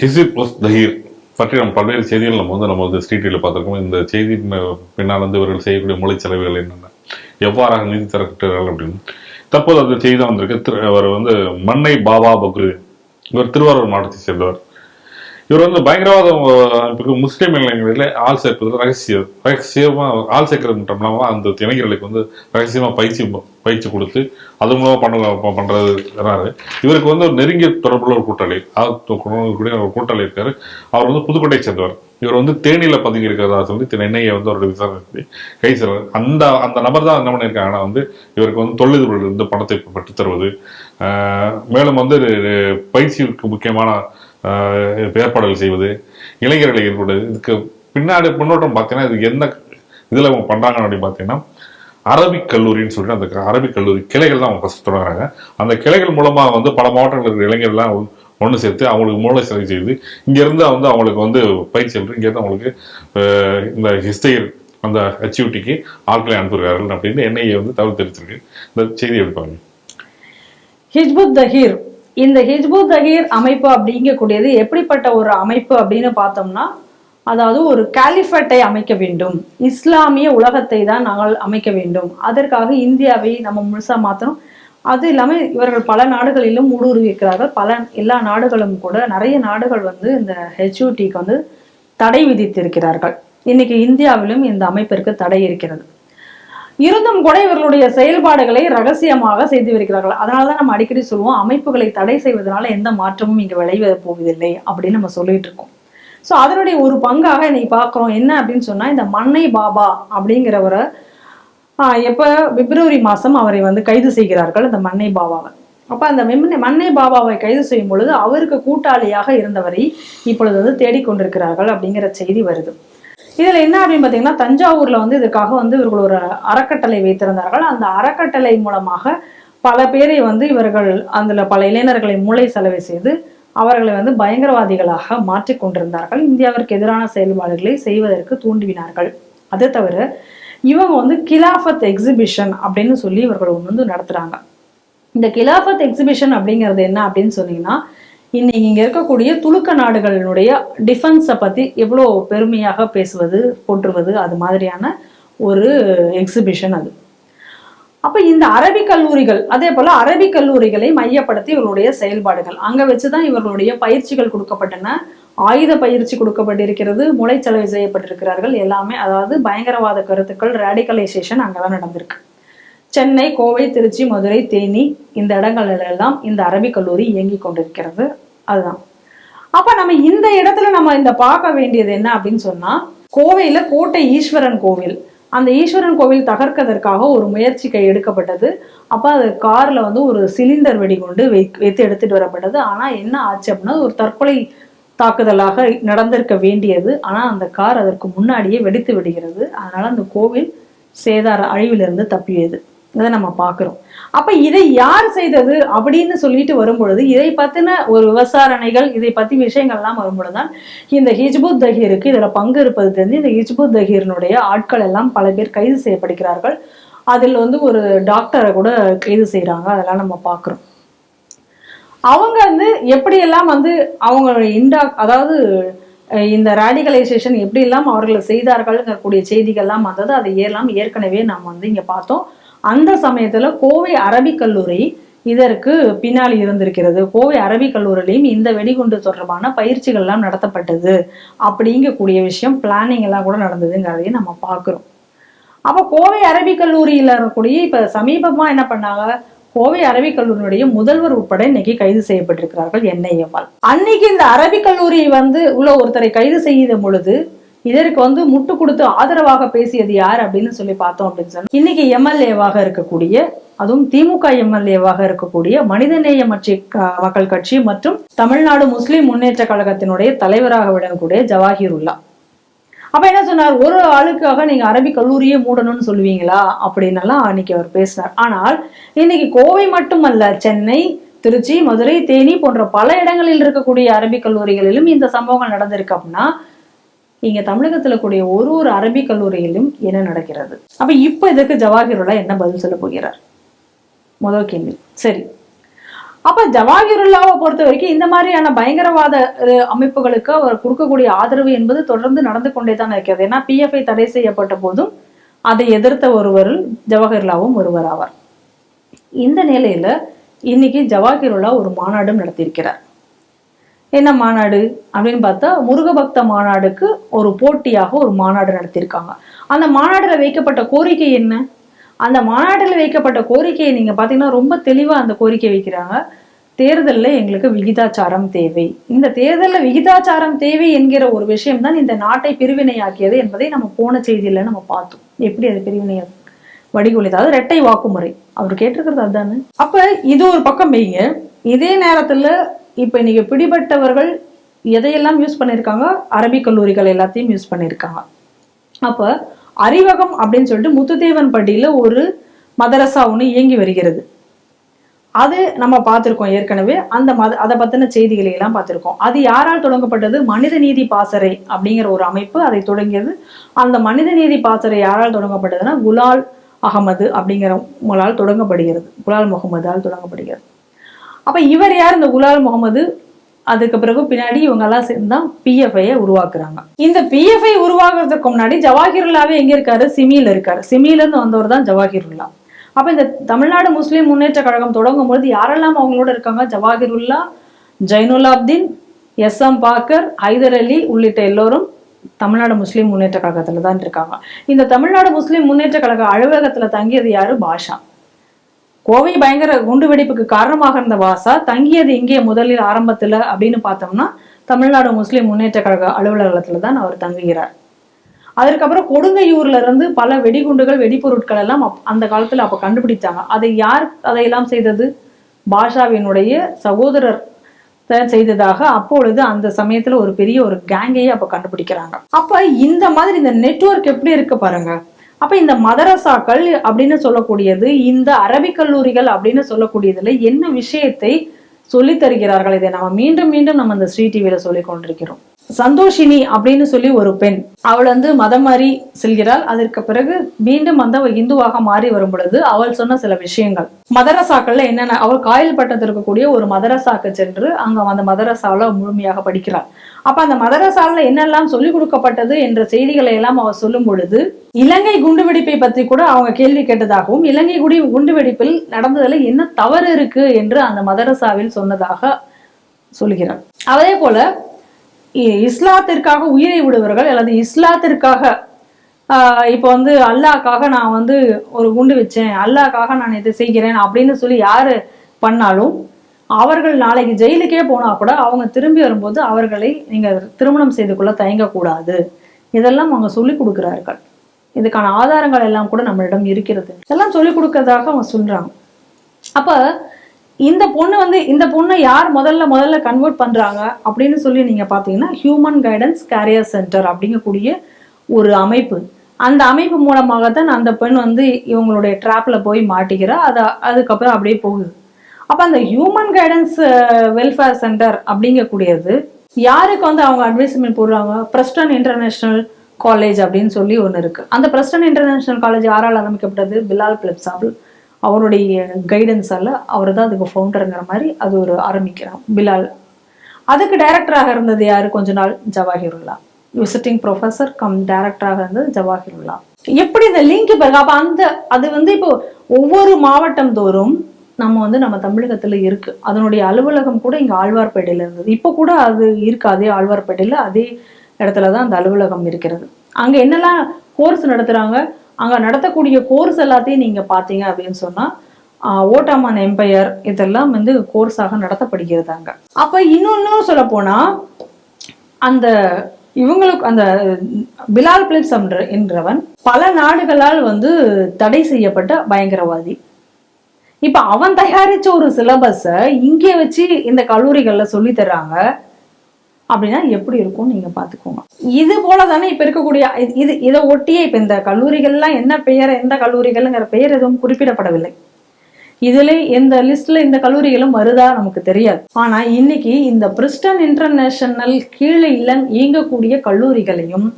ஹிசிப் உஸ் தஹீர் பற்றி நம்ம பல்வேறு செய்திகள் நம்ம வந்து நம்ம வந்து ஸ்ட்ரீட்டில் பார்த்துருக்கோம். இந்த செய்தி பின்னால் வந்து இவர்கள் செய்யக்கூடிய மூளை செலவுகள் என்னென்ன? எவ்வாறாக நிதி திரட்டுகிறார்கள் அப்படின்னு. தற்போது அந்த செய்தி தான் வந்திருக்கு. திரு- அவர் வந்து மன்னை பாபா பக்ரு இவர் திருவாரூர் மாவட்டத்தை சேர்ந்தவர். இவர் வந்து பயங்கரவாதம் அமைப்புக்கு முஸ்லீம் இளைஞர்களில் ஆள் சேர்ப்பது ரகசியம். ரகசியமா ஆள் சேர்க்கிறது மட்டும் இல்லாமல் அந்த இளைஞர்களுக்கு வந்து ரகசியமா பயிற்சி பயிற்சி கொடுத்து அது மூலமா பண்ண பண்றது இவருக்கு வந்து ஒரு நெருங்கிய தொடர்புள்ள ஒரு கூட்டாளி. ஒரு கூட்டாளி இருக்காரு. அவர் வந்து புதுக்கோட்டையை சேர்ந்தவர். இவர் வந்து தேனியில பதுங்கி இருக்கிறதா சொல்லி நெண்ணையை வந்து அவருடைய விசாரணை கை செல்வார் அந்த அந்த நபர் தான் என்ன பண்ணியிருக்காங்கன்னா வந்து இவருக்கு வந்து தொழில்துறையில் இருந்து பணத்தை பெற்று தருவது. மேலும் வந்து பயிற்சிக்கு முக்கியமான ஆஹ் செய்வது இளைஞர்களை ஏற்படுவது. இதுக்கு பின்னாடி பின்னோட்டம் பார்த்தீங்கன்னா இது என்ன இதில் அவங்க பண்ணுறாங்க அப்படின்னு பார்த்தீங்கன்னா அரபிக் கல்லூரின்னு சொல்லிட்டு அந்த க- அரபிக் கல்லூரி கிளைகள் தான் அவங்க ஃபஸ்ட் தொடங்குறாங்க. அந்த கிளைகள் மூலமாக வந்து பல மாவட்டங்களில் இருக்கிற இளைஞர்கள்லாம் ஒன்று சேர்த்து அவங்களுக்கு மூளை சிலை செய்து இங்கேருந்து வந்து அவங்களுக்கு வந்து பயிற்சி சென்று இங்கேருந்து அவங்களுக்கு இந்த ஹிஸ்டரி அந்த ஹெச்யூட்டிக்கு ஆட்களை அனுப்புகிறார்கள் அப்படின்னு என்ஐஏ வந்து தகவல் தெரிவிச்சிருக்கு இந்த செய்தி எடுப்பாங்க ஹிஜ்புத் தஹீர் இந்த ஹிஜ்பு தஹீர் அமைப்பு அப்படிங்கக்கூடியது எப்படிப்பட்ட ஒரு அமைப்பு அப்படின்னு பார்த்தோம்னா அதாவது ஒரு காலிஃபட்டை அமைக்க வேண்டும். இஸ்லாமிய உலகத்தை தான் நாங்கள் அமைக்க வேண்டும். அதற்காக இந்தியாவை நம்ம முழுசா மாற்றணும் அது இல்லாமல் இவர்கள் பல நாடுகளிலும் ஊடுருவிக்கிறார்கள். பல எல்லா நாடுகளும் கூட நிறைய நாடுகள் வந்து இந்த ஹெச்யூடிக்கு வந்து தடை விதித்திருக்கிறார்கள். இன்னைக்கு இந்தியாவிலும் இந்த அமைப்பிற்கு தடை இருக்கிறது. இருந்தும் கூட இவர்களுடைய செயல்பாடுகளை ரகசியமாக செய்து வருகிறார்கள் அதனாலதான் நம்ம அடிக்கடி சொல்லுவோம் அமைப்புகளை தடை செய்வதனால எந்த மாற்றமும் இங்க விளைவ போவதில்லை அப்படின்னு நம்ம சொல்லிட்டு இருக்கோம். ஸோ அதனுடைய ஒரு பங்காக இன்னைக்கு பார்க்குறோம். என்ன அப்படின்னு சொன்னா இந்த மன்னை பாபா அப்படிங்கிறவரை ஆஹ் எப்ப பிப்ரவரி மாசம் அவரை வந்து கைது செய்கிறார்கள் அந்த மன்னை பாபாவை. அப்ப அந்த மெம்மனை மன்னை பாபாவை கைது செய்யும் பொழுது அவருக்கு கூட்டாளியாக இருந்தவரை இப்பொழுது வந்து தேடிக்கொண்டிருக்கிறார்கள் அப்படிங்கிற செய்தி வருது. இதில் என்ன அப்படின்னு பார்த்தீங்கன்னா தஞ்சாவூரில் வந்து இதற்காக வந்து இவர்கள் ஒரு அறக்கட்டளை வைத்திருந்தார்கள். அந்த அறக்கட்டளை மூலமாக பல பேரை வந்து இவர்கள் அதில் பல இளைஞர்களை மூளை செலவை செய்து அவர்களை வந்து பயங்கரவாதிகளாக மாற்றிக் கொண்டிருந்தார்கள். இந்தியாவிற்கு எதிரான செயல்பாடுகளை செய்வதற்கு தூண்டிவினார்கள். அது தவிர இவங்க வந்து கிலாஃபத் எக்ஸிபிஷன் அப்படின்னு சொல்லி இவர்கள் ஒன்று வந்து நடத்துகிறாங்க இந்த கிலாஃபத் எக்ஸிபிஷன் அப்படிங்கிறது என்ன அப்படின்னு சொன்னீங்கன்னா இன்னைக்கு இங்க இருக்கக்கூடிய துலுக்க நாடுகளினுடைய டிஃபென்ஸை பத்தி எவ்வளோ பெருமையாக பேசுவது போற்றுவது அது மாதிரியான ஒரு எக்ஸிபிஷன் அது. அப்ப இந்த அரபிக் கல்லூரிகள் அதே போல அரபிக் கல்லூரிகளை மையப்படுத்தி இவர்களுடைய செயல்பாடுகள். அங்க வச்சுதான் இவர்களுடைய பயிற்சிகள் கொடுக்கப்பட்டன. ஆயுத பயிற்சி கொடுக்கப்பட்டிருக்கிறது மூளைச்சலவை செய்யப்பட்டிருக்கிறார்கள். எல்லாமே அதாவது பயங்கரவாத கருத்துக்கள் ரேடிகலைசேஷன் அங்கதான் நடந்திருக்கு. சென்னை கோவை திருச்சி மதுரை தேனி இந்த இடங்கள்லாம் இந்த அரபிக் கல்லூரி இயங்கி கொண்டிருக்கிறது. அதுதான். அப்ப நம்ம இந்த இடத்துல நம்ம இந்த பார்க்க வேண்டியது என்ன அப்படின்னு சொன்னா கோவையில கோட்டை ஈஸ்வரன் கோவில். அந்த ஈஸ்வரன் கோவில் தகர்க்கதற்காக ஒரு முயற்சி கை எடுக்கப்பட்டது. அப்ப அது கார்ல வந்து ஒரு சிலிண்டர் வெடிகுண்டு வை வைத்து எடுத்துட்டு வரப்பட்டது. ஆனா என்ன ஆச்சு அப்படின்னா ஒரு தற்கொலை தாக்குதலாக நடந்திருக்க வேண்டியது. ஆனா அந்த கார் அதற்கு முன்னாடியே வெடித்து விடுகிறது. அதனால அந்த கோவில் சேதார அழிவிலிருந்து தப்பியது. இதை நம்ம பார்க்கிறோம். அப்ப இதை யார் செய்தது அப்படின்னு சொல்லிட்டு வரும்பொழுது இதை பத்தின ஒரு விசாரணைகள் இதை பத்தி விஷயங்கள்லாம் வரும்பொழுதுதான் இந்த ஹிஜ்புத் தஹீருக்கு இதுல பங்கு இருப்பது தெரிஞ்சு இந்த ஹிஜ்புத் தஹீரினுடைய ஆட்கள் எல்லாம் பல பேர் கைது செய்யப்படுகிறார்கள். அதில் வந்து ஒரு டாக்டரை கூட கைது செய்கிறாங்க அதெல்லாம் நம்ம பார்க்குறோம். அவங்க வந்து எப்படியெல்லாம் வந்து அவங்க இண்டா அதாவது அஹ் இந்த ரேடிகலைசேஷன் எப்படி எல்லாம் அவர்கள் செய்தார்கள்ங்கக்கூடிய செய்திகள்லாம் வந்தது அதை எல்லாம் ஏற்கனவே நாம் வந்து இங்க பார்த்தோம். அந்த சமயத்தில் கோவை அரபிக் கல்லூரி இதற்கு பின்னால் இருந்திருக்கிறது. கோவை அரபி கல்லூரிலையும் இந்த வெடிகுண்டு தொடர்பான பயிற்சிகள்லாம் நடத்தப்பட்டது. அப்படிங்கக்கூடிய விஷயம் பிளானிங் எல்லாம் கூட நடந்ததுங்கிறதையும் நம்ம பார்க்குறோம். அப்போ கோவை அரபி கல்லூரியில் இருக்கக்கூடிய இப்போ சமீபமாக என்ன பண்ணாங்க? கோவை அரபிக் கல்லூரியுடைய முதல்வர் உட்பட இன்னைக்கு கைது செய்யப்பட்டிருக்கிறார்கள் என்ஐஏவால் அன்னைக்கு இந்த அரபிக் கல்லூரி வந்து உள்ள ஒருத்தரை கைது செய்த பொழுது இதற்கு வந்து முட்டு கொடுத்து ஆதரவாக பேசியது யார் அப்படின்னு சொல்லி பார்த்தோம் அப்படின்னு சொன்னா இன்னைக்கு எம்எல்ஏவாக இருக்கக்கூடிய அதுவும் திமுக எம்எல்ஏவாக இருக்கக்கூடிய மனிதநேய மற்றி மக்கள் கட்சி மற்றும் தமிழ்நாடு முஸ்லிம் முன்னேற்ற கழகத்தினுடைய தலைவராக விளங்கக்கூடிய ஜவாஹிருல்லா. அப்ப என்ன சொன்னார்? ஒரு ஆளுக்காக நீங்க அரபிக் கல்லூரியே மூடணும்னு சொல்லுவீங்களா? அப்படின்னெல்லாம் அன்னைக்கு அவர் பேசினார். ஆனால் இன்னைக்கு கோவை மட்டுமல்ல சென்னை திருச்சி மதுரை தேனி போன்ற பல இடங்களில் இருக்கக்கூடிய அரபிக் கல்லூரிகளிலும் இந்த சம்பவங்கள் நடந்திருக்கு அப்படின்னா இங்க தமிழகத்துல கூடிய ஒரு ஒரு அரபிக் கல்லூரியிலும் என்ன நடக்கிறது? அப்ப இப்ப இதுக்கு ஜவாஹிருல்லா என்ன பதில் சொல்ல போகிறார்? முதல் கேள்வி. சரி. அப்ப ஜவாஹிருல்லாவை பொறுத்த வரைக்கும் இந்த மாதிரியான பயங்கரவாத அமைப்புகளுக்கு அவர் கொடுக்கக்கூடிய ஆதரவு என்பது தொடர்ந்து நடந்து கொண்டே தான் இருக்கிறது. ஏன்னா பிஎஃப்ஐ தடை செய்யப்பட்ட போதும் அதை எதிர்த்த ஒருவரில் ஜவஹர்லாவும் ஒருவர் ஆவார். இந்த நிலையில இன்னைக்கு ஜவாஹிருல்லா ஒரு மாநாடும் நடத்தியிருக்கிறார். என்ன மாநாடு அப்படின்னு பார்த்தா முருகபக்த மாநாடுக்கு ஒரு போட்டியாக ஒரு மாநாடு நடத்தியிருக்காங்க. அந்த மாநாடுல வைக்கப்பட்ட கோரிக்கை என்ன? அந்த மாநாட்டில் வைக்கப்பட்ட கோரிக்கையை நீங்க பாத்தீங்கன்னா ரொம்ப தெளிவா அந்த கோரிக்கை வைக்கிறாங்க. தேர்தல்ல எங்களுக்கு விகிதாச்சாரம் தேவை. இந்த தேர்தல்ல விகிதாச்சாரம் தேவை என்கிற ஒரு விஷயம் தான் இந்த நாட்டை பிரிவினையாக்கியது என்பதை நம்ம போன செய்தியில நம்ம பார்த்தோம். எப்படி அது பிரிவினை வடிகொலி அதாவது இரட்டை வாக்குமுறை. அவர் கேட்டிருக்கிறது அதுதானே அப்ப இது ஒரு பக்கம் வைங்க. இதே நேரத்துல இப்போ இன்றைக்கி பிடிபட்டவர்கள் எதையெல்லாம் யூஸ் பண்ணியிருக்காங்க அரபிக் கல்லூரிகள் எல்லாத்தையும் யூஸ் பண்ணியிருக்காங்க அப்போ அறிவகம் அப்படின்னு சொல்லிட்டு முத்துதேவன் பட்டியில ஒரு மதரசா ஒன்று இயங்கி வருகிறது. அது நம்ம பார்த்துருக்கோம் ஏற்கனவே. அந்த மத அதை பற்றின செய்திகளை எல்லாம் அது யாரால் தொடங்கப்பட்டது? மனித நீதி பாசறை அப்படிங்கிற ஒரு அமைப்பு அதை தொடங்கியது. அந்த மனித நீதி பாசறை யாரால் தொடங்கப்பட்டதுன்னா குலால் அகமது அப்படிங்கிறவங்களால் தொடங்கப்படுகிறது. குலால் முகமதால் தொடங்கப்படுகிறது. அப்போ இவர் யார்? இந்த குலால் முகமது. அதுக்கு பிறகு பின்னாடி இவங்க எல்லாம் சேர்ந்து தான் பிஎஃப்ஐயை உருவாக்குறாங்க. இந்த பிஎஃப்ஐ உருவாக்குறதுக்கு முன்னாடி ஜவாஹிர்லாவே எங்கே இருக்காரு? சிமியில இருக்காரு. சிமியிலேருந்து வந்தவர் தான் ஜவாஹிருல்லா. அப்போ இந்த தமிழ்நாடு முஸ்லீம் முன்னேற்ற கழகம் தொடங்கும் பொழுது யாரெல்லாம் அவங்களோட இருக்காங்க? ஜவாஹிருல்லா ஜைனுல்லாப்தீன் எஸ் எம் பாக்கர் ஹைதர் அலி உள்ளிட்ட எல்லோரும் தமிழ்நாடு முஸ்லீம் முன்னேற்ற கழகத்தில் தான் இருக்காங்க. இந்த தமிழ்நாடு முஸ்லீம் முன்னேற்ற கழக அலுவலகத்தில் தங்கியது யாரு? பாஷா. கோவை பயங்கர குண்டு வெடிப்புக்கு காரணமாக இருந்த வாசா தங்கியது இங்கே முதலில் ஆரம்பத்துல அப்படின்னு பார்த்தோம்னா தமிழ்நாடு முஸ்லிம் முன்னேற்ற கழக அலுவலகத்துல தான் அவர் தங்குகிறார். அதற்கப்புறம் கொடுங்கையூர்ல இருந்து பல வெடிகுண்டுகள் வெடிப்பொருட்கள் எல்லாம் அப்- அந்த காலத்துல அப்ப கண்டுபிடிச்சாங்க. அதை யார் அதையெல்லாம் செய்தது? பாஷாவினுடைய சகோதரர் செய்ததாக அப்பொழுது அந்த சமயத்துல ஒரு பெரிய ஒரு கேங்கையே அப்ப கண்டுபிடிக்கிறாங்க. அப்ப இந்த மாதிரி இந்த நெட்வொர்க் எப்படி இருக்கு பாருங்க. அப்ப இந்த மதரசாக்கள் அப்படின்னு சொல்லக்கூடியது இந்த அரபிக் கல்லூரிகள் அப்படின்னு சொல்லக்கூடியதுல என்ன விஷயத்தை சொல்லித் தருகிறார்கள்? இதை நம்ம மீண்டும் மீண்டும் நம்ம இந்த ஸ்ரீ டிவியில சொல்லிக் கொண்டிருக்கிறோம். சந்தோஷினி அப்படின்னு சொல்லி ஒரு பெண் அவள் வந்து மதம் மாறி செல்கிறாள். அதற்கு பிறகு மீண்டும் வந்து அவள் இந்துவாக மாறி வரும் பொழுது அவள் சொன்ன சில விஷயங்கள். மதரசாக்கள்ல என்னென்ன அவள் காயல் பட்டத்தில் இருக்கக்கூடிய ஒரு மதரசாக்கு சென்று அங்க அந்த மதரசாவில் முழுமையாக படிக்கிறாள். அப்ப அந்த மதரசால என்னெல்லாம் சொல்லிக் கொடுக்கப்பட்டது என்ற செய்திகளை எல்லாம் அவர் சொல்லும் பொழுது இலங்கை குண்டுவெடிப்பை பற்றி கூட அவங்க கேள்வி கேட்டதாகவும் இலங்கை குடி குண்டுவெடிப்பில் நடந்ததுல என்ன தவறு இருக்கு என்று அந்த மதரசாவில் சொன்னதாக சொல்கிறார். அதே போல இ- இஸ்லாத்திற்காக உயிரை விடுவர்கள் அல்லது இஸ்லாத்திற்காக ஆஹ் இப்போ வந்து அல்லாக்காக நான் வந்து ஒரு குண்டு வச்சேன் அல்லாக்காக நான் இதை செய்கிறேன் அப்படின்னு சொல்லி யாரு பண்ணாலும் அவர்கள் நாளைக்கு ஜெயிலுக்கே போனா கூட அவங்க திரும்பி வரும்போது அவர்களை நீங்க திருமணம் செய்து கொள்ள தயங்கக்கூடாது. இதெல்லாம் அவங்க சொல்லி கொடுக்கிறார்கள். இதுக்கான ஆதாரங்கள் எல்லாம் கூட நம்மளிடம் இருக்கிறது. இதெல்லாம் சொல்லி கொடுக்கறதாக அவங்க சொல்றாங்க. அப்ப இந்த பொண்ணு வந்து இந்த பொண்ணை யார் முதல்ல முதல்ல கன்வெர்ட் பண்றாங்க அப்படின்னு சொல்லி நீங்க பாத்தீங்கன்னா ஹியூமன் கைடன்ஸ் கேரியர் சென்டர் அப்படிங்கக்கூடிய ஒரு அமைப்பு. அந்த அமைப்பு மூலமாக தான் அந்த பெண் வந்து இவங்களுடைய ட்ராப்ல போய் மாட்டிக்கிறா. அது அதுக்கப்புறம் அப்படியே போகுது. அப்ப அந்த ஹியூமன் கைடன்ஸ் வெல்ஃபேர் சென்டர் அப்படிங்கக்கூடியது யாருக்கு வந்து அவங்க அட்வைஸ்மெண்ட் போடுறாங்க? பிரஸ்டன் இன்டர்நேஷனல் காலேஜ் அப்படின்னு சொல்லி ஒன்று இருக்கு. அந்த பிரஸ்டன் இன்டர்நேஷனல் காலேஜ் யாரால் ஆரம்பிக்கப்பட்டது? பிலால் பிளப்சாபிள் அவருடைய கைடன்ஸால அவர் தான் அதுக்கு ஃபவுண்டருங்கிற மாதிரி அது ஒரு ஆரம்பிக்கிறான் பிலால். அதுக்கு டைரக்டராக இருந்தது யாரு? கொஞ்ச நாள் ஜவாஹிருல்லா. விசிட்டிங் ப்ரொஃபஸர் கம் டைரக்டராக இருந்தது ஜவாஹிருல்லா. எப்படி இந்த லிங்க் பிறகு அப்போ அந்த அது வந்து இப்போ ஒவ்வொரு மாவட்டம் தோறும் நம்ம வந்து நம்ம தமிழகத்துல இருக்கு. அதனுடைய அலுவலகம் கூட இங்க ஆழ்வார்பேட்டையில இருந்தது. இப்போ கூட அது இருக்கு அதே ஆழ்வார்பேட்டையில அதே இடத்துல தான் அந்த அலுவலகம் இருக்கிறது. அங்க என்னெல்லாம் கோர்ஸ் நடத்துறாங்க? அங்க நடத்தக்கூடிய கோர்ஸ் எல்லாத்தையும் நீங்க பாத்தீங்க அப்படின்னு சொன்னா ஓட்டாமான் எம்பையர் இதெல்லாம் வந்து கோர்ஸாக நடத்தப்படுகிறது அங்க. அப்ப இன்னொன்னு சொல்ல போனா அந்த இவங்களுக்கு அந்த பிலால் பிலிப்ஸ் என்ற- என்றவன் பல நாடுகளால் வந்து தடை செய்யப்பட்ட பயங்கரவாதி. இப்ப அவன் தயாரிச்ச ஒரு சிலபஸ இங்கே வச்சு இந்த கல்லூரிகள்ல சொல்லி தர்றாங்க அப்படின்னா எப்படி இருக்கும்னு நீங்க பாத்துக்கோங்க இது போல தானே இப்ப இருக்கக்கூடிய இது- இது இதை ஒட்டியே இப்ப இந்த கல்லூரிகள்லாம் என்ன பெயர் எந்த கல்லூரிகள்ங்கிற பெயர் எதுவும் குறிப்பிடப்படவில்லை. இதுல எந்த லிஸ்ட்ல இந்த கல்லூரிகளும் வருதா நமக்கு தெரியாது. ஆனா இன்னைக்கு இந்த பிரிஸ்டன் இன்டர்நேஷனல் கீழே இளங் இயங்கக்கூடிய கல்லூரிகளையும்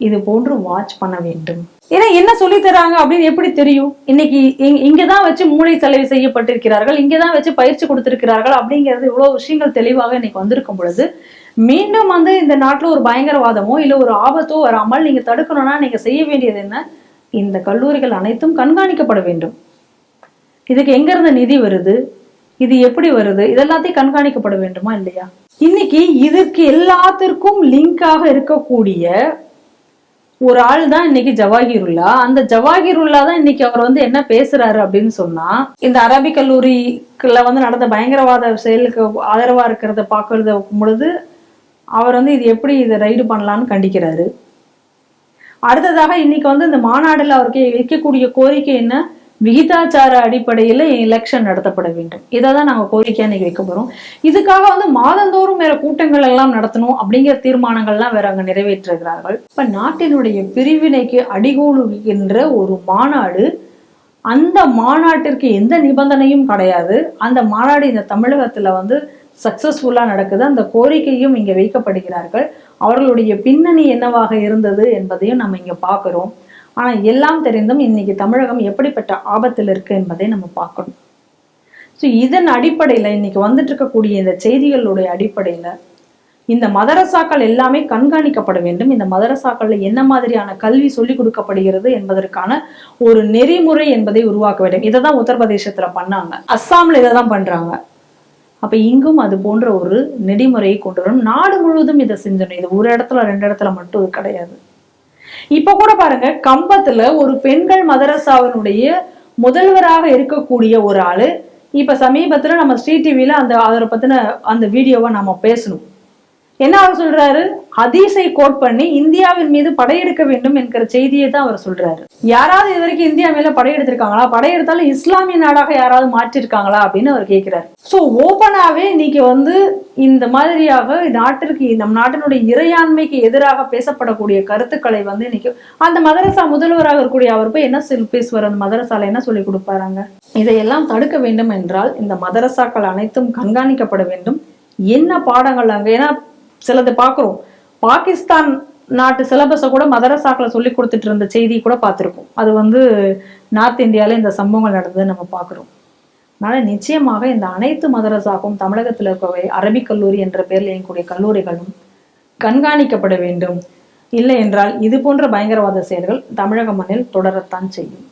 இது போன்று வாட்ச் பண்ண வேண்டும். ஏன்னா என்ன சொல்லி தராங்க அப்படின்னு எப்படி தெரியும்? இன்னைக்கு இங்கதான் வச்சு மூளை செலவு செய்யப்பட்டிருக்கிறார்கள் இங்கதான் வச்சு பயிற்சி கொடுத்திருக்கிறார்கள் அப்படிங்கிறது இவ்வளவு விஷயங்கள் தெளிவாக இன்னைக்கு வந்திருக்கும் பொழுது மீண்டும் வந்து இந்த நாட்டுல ஒரு பயங்கரவாதமோ இல்ல ஒரு ஆபத்தோ வராமல் நீங்க தடுக்கணும்னா நீங்க செய்ய வேண்டியது என்ன? இந்த கல்லூரிகள் அனைத்தும் கண்காணிக்கப்பட வேண்டும். இதுக்கு எங்க இருந்து நிதி வருது? இது எப்படி வருது? இதெல்லாத்தையும் கண்காணிக்கப்பட வேண்டுமா இல்லையா? இன்னைக்கு இதற்கு எல்லாத்திற்கும் லிங்காக இருக்கக்கூடிய ஒரு ஆள் தான் இன்னைக்கு ஜவாகிருல்லா அந்த ஜவாஹிருல்லா தான் இன்னைக்கு அவர் வந்து என்ன பேசுறாரு அப்படின்னு சொன்னா இந்த அரபிக் கல்லூரிக்குள்ள வந்து நடந்த பயங்கரவாத செயலுக்கு ஆதரவா இருக்கிறத பார்க்கறத பொழுது அவர் வந்து இது எப்படி இதை ரைடு பண்ணலாம்னு கண்டிக்கிறாரு. அடுத்ததாக இன்னைக்கு வந்து இந்த மாநாடுல அவருக்கு வைக்கக்கூடிய கோரிக்கை என்ன? விகிதாச்சார அடிப்படையில் எலெக்ஷன் நடத்தப்பட வேண்டும். இதை தான் நாங்கள் கோரிக்கையா இன்னைக்கு வைக்க போகிறோம் இதுக்காக வந்து மாதந்தோறும் வேற கூட்டங்கள் எல்லாம் நடத்தணும் அப்படிங்கிற தீர்மானங்கள்லாம் வேற அங்க நிறைவேற்றுகிறார்கள் இப்ப நாட்டினுடைய பிரிவினைக்கு அடிகோலுகின்ற ஒரு மாநாடு அந்த மாநாட்டிற்கு எந்த நிபந்தனையும் கிடையாது. அந்த மாநாடு இந்த தமிழகத்துல வந்து சக்சஸ்ஃபுல்லா நடக்குது. அந்த கோரிக்கையும் இங்க வைக்கப்படுகிறார்கள். அவர்களுடைய பின்னணி என்னவாக இருந்தது என்பதையும் நம்ம இங்க பார்க்குறோம். ஆனா எல்லாம் தெரிந்தும் இன்னைக்கு தமிழகம் எப்படிப்பட்ட ஆபத்தில் இருக்கு என்பதை நம்ம பார்க்கணும். ஸோ இதன் அடிப்படையில இன்னைக்கு வந்துட்டு இருக்கக்கூடிய இந்த செய்திகளுடைய அடிப்படையில இந்த மதரசாக்கள் எல்லாமே கண்காணிக்கப்பட வேண்டும். இந்த மதரசாக்கள்ல என்ன மாதிரியான கல்வி சொல்லிக் கொடுக்கப்படுகிறது என்பதற்கான ஒரு நெறிமுறை என்பதை உருவாக்க வேண்டும். இதை தான் உத்தரப்பிரதேசத்துல பண்ணாங்க. அஸ்ஸாம்ல இதை தான் பண்றாங்க. அப்ப இங்கும் அது போன்ற ஒரு நெறிமுறையை கொண்டு வரும். நாடு முழுவதும் இதை செஞ்சணும் இது ஒரு இடத்துல ரெண்டு இடத்துல மட்டும் இது கிடையாது. இப்ப கூட பாருங்க கம்பத்துல ஒரு பெண்கள் மதரசாவினுடைய முதல்வராக இருக்கக்கூடிய ஒரு ஆளு. இப்ப சமீபத்துல நம்ம ஸ்ரீ டிவியில அந்த அதை பத்தின அந்த வீடியோவை நம்ம பேசணும். என்ன அவர் சொல்றாரு? ஹதீஸை கோட் பண்ணி இந்தியாவின் மீது படையெடுக்க வேண்டும் என்கிற செய்தியை தான் அவர் சொல்றாரு. யாராவது இது வரைக்கும் இந்தியா மேல படையெடுத்திருக்காங்களா படையெடுத்தாலும் இஸ்லாமிய நாடாக யாராவது மாற்றிருக்காங்களா அப்படின்னு அவர் கேட்கிறாரு சோ ஓபனாவே இன்னைக்கு வந்து இந்த மாதிரியாக நாட்டிற்கு நம் நாட்டினுடைய இறையாண்மைக்கு எதிராக பேசப்படக்கூடிய கருத்துக்களை வந்து இன்னைக்கு அந்த மதரசா முதல்வராக இருக்கக்கூடிய அவர் போய் என்ன சொல்லி பேசுவார்? அந்த மதரசால என்ன சொல்லி கொடுப்பாராங்க? இதையெல்லாம் தடுக்க வேண்டும் என்றால் இந்த மதரசாக்கள் அனைத்தும் கண்காணிக்கப்பட வேண்டும். என்ன பாடங்கள் அங்க? ஏன்னா சிலது பார்க்குறோம். பாகிஸ்தான் நாட்டு சிலபஸை கூட மதரசாக்களை சொல்லி கொடுத்துட்டு இருந்த செய்தி கூட பார்த்துருக்கோம். அது வந்து நார்த் இந்தியாவில் இந்த சம்பவங்கள் நடந்தது நம்ம பார்க்குறோம். அதனால் நிச்சயமாக இந்த அனைத்து மதரசாக்கும் தமிழகத்தில் இருக்கவே அரபிக் கல்லூரி என்ற பெயரில் இயங்கக்கூடிய கல்லூரிகளும் கண்காணிக்கப்பட வேண்டும். இல்லை என்றால் இது போன்ற பயங்கரவாத செயல்கள் தமிழக மண்ணில் தொடரத்தான் செய்யும்.